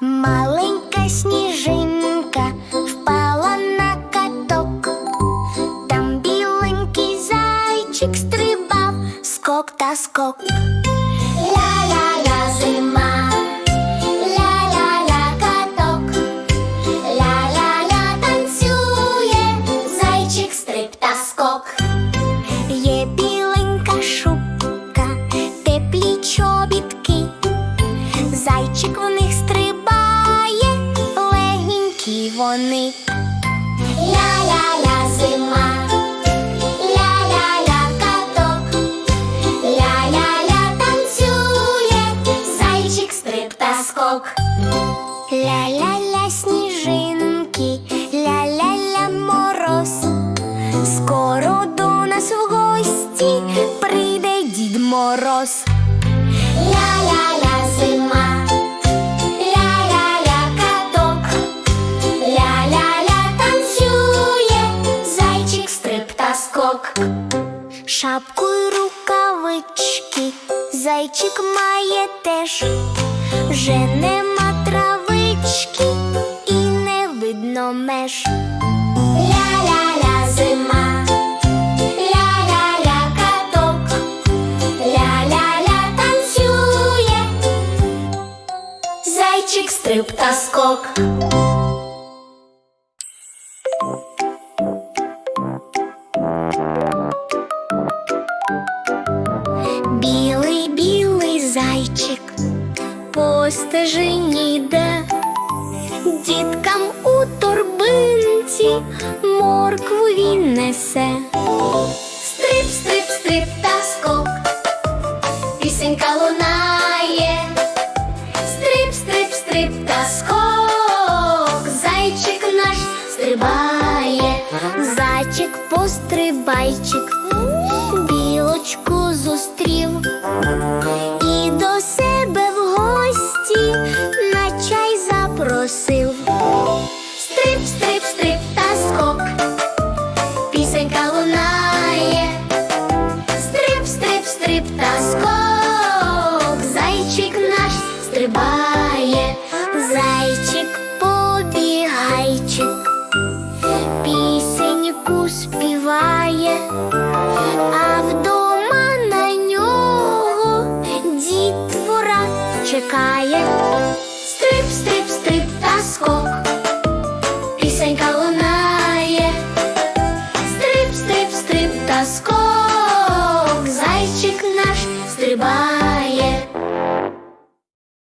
Маленька сніжинка впала на каток. Там біленький зайчик стрибав, скок та скок. Ля-ля-ля зима, ля-ля-ля каток, ля-ля-ля танцює, зайчик стриб та скок. Є біленька шубка, теплі чобітки. Зайчик в них стрибає, вони. Ля-ля-ля зима, ля-ля-ля каток, ля-ля-ля танцює, зайчик та скок. Ля-ля-ля сніжинки, ля-ля-ля мороз. Скоро до нас в гості прийде Дід Мороз. Шапку й рукавички, зайчик має теж, вже нема травички і не видно меж. Ля-ля-ля зима, ля-ля-ля каток, ля-ля-ля танцює, зайчик стриб та скок. Білий, білий зайчик по стежині йде, діткам у торбинці моркву він несе. Стрип, стрип, стрип та скок, пісенька лунає. Стрип, стрип, стрип та скок, зайчик наш стрибає, зайчик пострибайчик, а вдома на нього дітвора чекає. Стрип, стрип, стрип та скок,